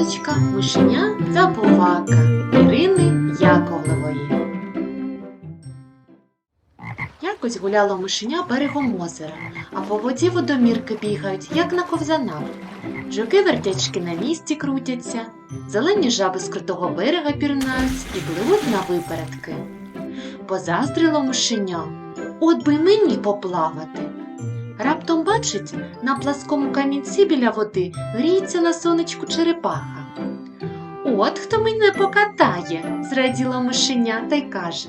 казочка Мишеня Забувака Ірини Яковлевої. Якось гуляло мишеня берегом озера, а по воді водомірки бігають, як на ковзанах. Жуки вертячки на місці крутяться, зелені жаби з крутого берега пірнають і пливуть на випередки. Позаздрило мишеня, от би мені поплавати. Раптом бачить, на пласкому камінці біля води гріється на сонечку черепаха. От хто мене покатає, зраділо мишеня та й каже.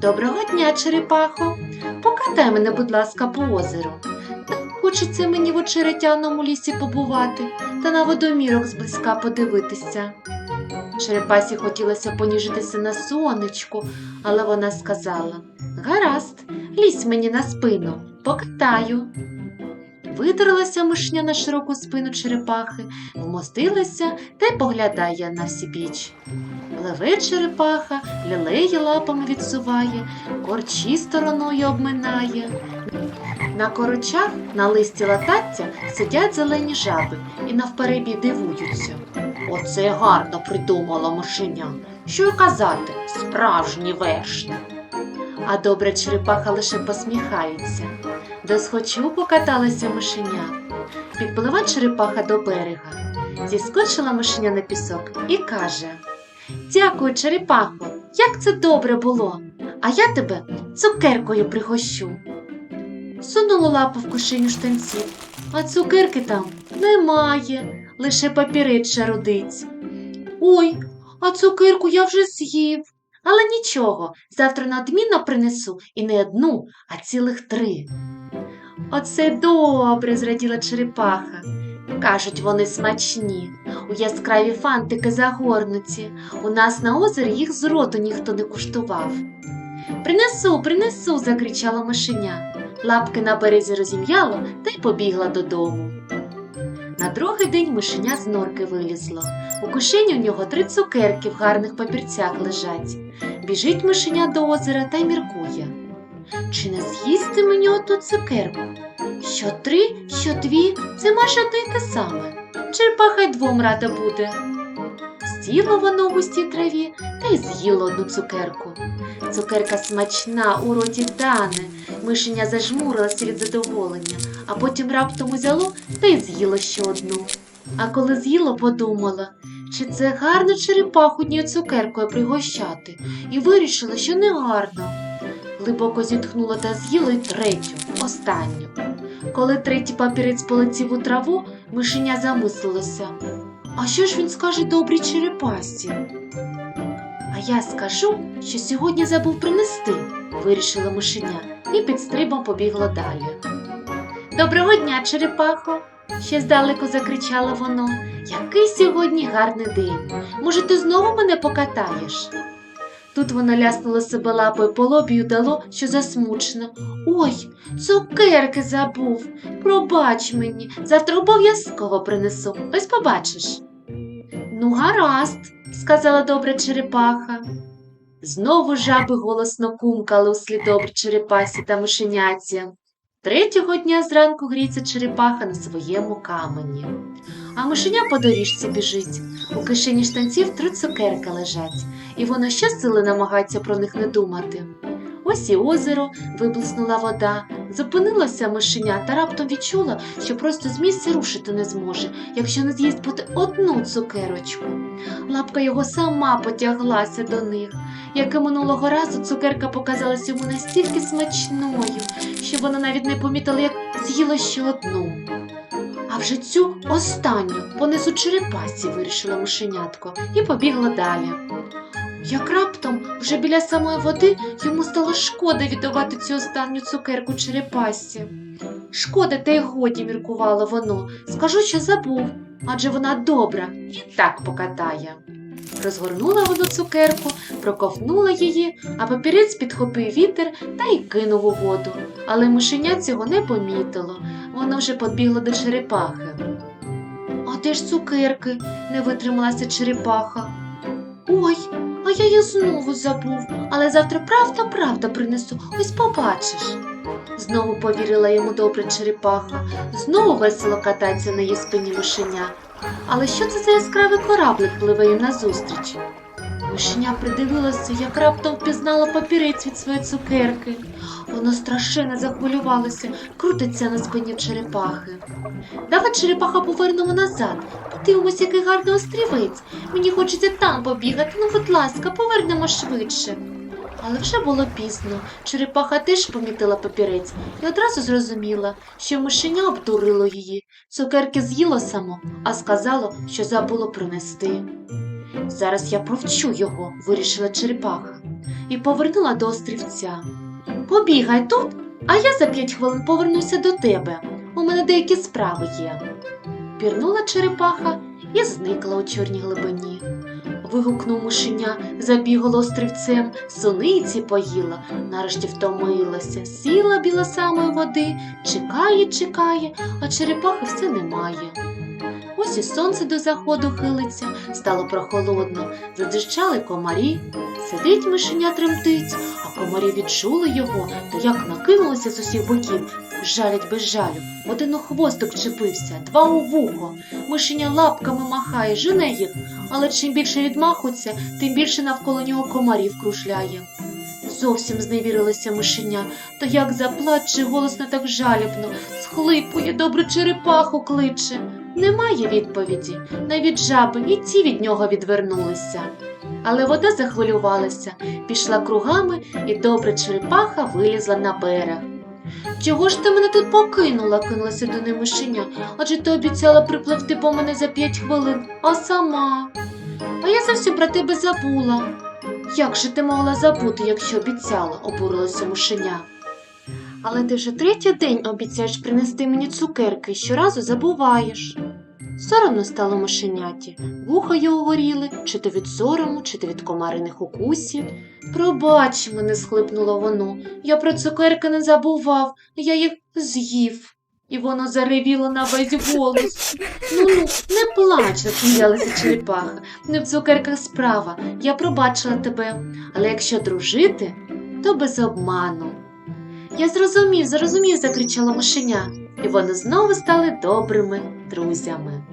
Доброго дня, черепахо. Покатай мене, будь ласка, по озеру. Так хочеться мені в очеретяному лісі побувати та на водомірок зблизька подивитися. Черепасі хотілося поніжитися на сонечку, але вона сказала Гаразд, лізь мені на спину, покатаю. Видерлася мишня на широку спину черепахи, вмостилася та й поглядає на всі біч. Пливе черепаха, лілеї лапами відсуває, корчі стороною обминає. На корочах на листі латаття сидять зелені жаби і навперебі дивуються. Оце гарно придумала мишеня. Що й казати, справжній вершник. А добра черепаха лише посміхається. Досхочу покаталася мишеня. Підпливла черепаха до берега, зіскочила мишеня на пісок і каже Дякую, черепахо, як це добре було, а я тебе цукеркою пригощу. Сунула лапу в кишеню штанців, а цукерки там немає, лише папірець шарудить. Ой, а цукерку я вже з'їв. Але нічого, завтра надмінно принесу і не одну, а цілих три. Оце добре, зраділа черепаха. Кажуть, вони смачні, у яскраві фантики загорнуті. У нас на озері їх з роту ніхто не куштував. Принесу, принесу, закричала мишеня. Лапки на березі розім'яло та й побігла додому. На другий день мишеня з норки вилізло. У кишені у нього три цукерки в гарних папірцях лежать. Біжить мишеня до озера та й міркує. Чи не з'їсти мені оту цукерку? Що три, що дві, це майже одне й те саме. Черепаха й двом рада буде. Сіло воно в густій траві та й з'їло одну цукерку. Цукерка смачна, у роті тане. Мишеня зажмурилася від задоволення, а потім раптом узяло та й з'їло ще одну. А коли з'їло, подумала, чи це гарно черепаху однією цукеркою пригощати, і вирішила, що не гарно. Глибоко зітхнула та з'їла й третю, останню. Коли третій папірець полетів у траву, мишеня замислилося. А що ж він скаже добрій черепасі? А я скажу, що сьогодні забув принести, вирішила мишеня і під стрибом побігла далі. Доброго дня, черепахо! ще здалеку закричало воно. Який сьогодні гарний день. Може, ти знову мене покатаєш? Тут вона ляснула себе лапою по лобі й дало, що засмучено. Ой, цукерки забув. Пробач мені, завтра обов'язково принесу. Ось побачиш. Ну, гаразд, сказала добра черепаха. Знову жаби голосно кумкали у слід добрій черепасі та мишеняці. Третього дня зранку гріється черепаха на своєму камені. А мишеня по доріжці біжить. У кишені штанців три цукерки лежать, і воно щосили намагається про них не думати. Ось і озеро, виблиснула вода, зупинилася мишеня та раптом відчула, що просто з місця рушити не зможе, якщо не з'їсть боти одну цукерочку. Лапка його сама потяглася до них. Як і минулого разу цукерка показалась йому настільки смачною, що вона навіть не помітила, як з'їла ще одну. А вже цю останню понесу черепасі, вирішила мишенятко, і побігла далі. Як раптом, вже біля самої води, йому стало шкода віддавати цю останню цукерку черепасі. Шкода, та й годі, міркувало воно. Скажу, що забув, адже вона добра і так покатає. Розгорнула воно цукерку, проковтнула її, а папірець підхопив вітер та й кинув у воду. Але мишеня цього не помітило. Воно вже подбігло до черепахи. А де ж цукерки? не витрималася черепаха. Ой, а я їх знову забув, але завтра правда-правда принесу, ось побачиш. Знову повірила йому добре черепаха, знову весело катається на її спині мишеня. Але що це за яскравий кораблик пливе їм назустріч? Мишеня придивилася, як раптом впізнала папірець від своєї цукерки. Воно страшенно захвилювалося, крутиться на спині черепахи. Давай черепаха повернемо назад. Подивимось, який гарний острівець. Мені хочеться там побігати. Ну, будь ласка, повернемо швидше. Але вже було пізно. Черепаха теж помітила папірець і одразу зрозуміла, що мишеня обдурило її. Цукерки з'їло само, а сказало, що забуло принести. Зараз я провчу його, вирішила черепаха, і повернула до острівця. Побігай тут, а я за п'ять хвилин повернуся до тебе. У мене деякі справи є. Пірнула черепаха і зникла у чорній глибині. Вигукнув мушеня, забігало острівцем, сониці поїла, нарешті втомилася, сіла біла самої води, чекає, чекає, а черепахи все немає. Ось і сонце до заходу хилиться, стало прохолодно, задищали комарі. Сидить мишеня тремтить, а комарі відчули його, то як накинулися з усіх боків, жалять без жалю. Один у хвостик чепився, два у вухо. Мишеня лапками махає, жене їх, але чим більше відмахується, тим більше навколо нього комарів кружляє. Зовсім зневірилася мишеня, то як заплаче голосно так жалібно, схлипує, добру черепаху кличе. Немає відповіді, навіть жаби і ті від нього відвернулися. Але вода захвилювалася, пішла кругами, і добра черепаха вилізла на берег. Чого ж ти мене тут покинула? кинулася до неї мишеня. Адже ти обіцяла припливти по мене за п'ять хвилин, а сама. А я зовсім про тебе забула. Як же ти могла забути, якщо обіцяла, обурилося мишеня. Але ти вже третій день обіцяєш принести мені цукерки щоразу забуваєш. Соромно стало мишеняті, вуха його горіли, чи то від сорому, чи то від комариних укусів. Пробач мене, схлипнуло воно. Я про цукерки не забував, я їх з'їв. І воно заревіло на весь голос. Ну ну, не плач, засміялася черепаха. Не в цукерках справа. Я пробачила тебе. Але якщо дружити, то без обману. Я зрозумів, зрозумів, закричала мишеня, і вони знову стали добрими друзями.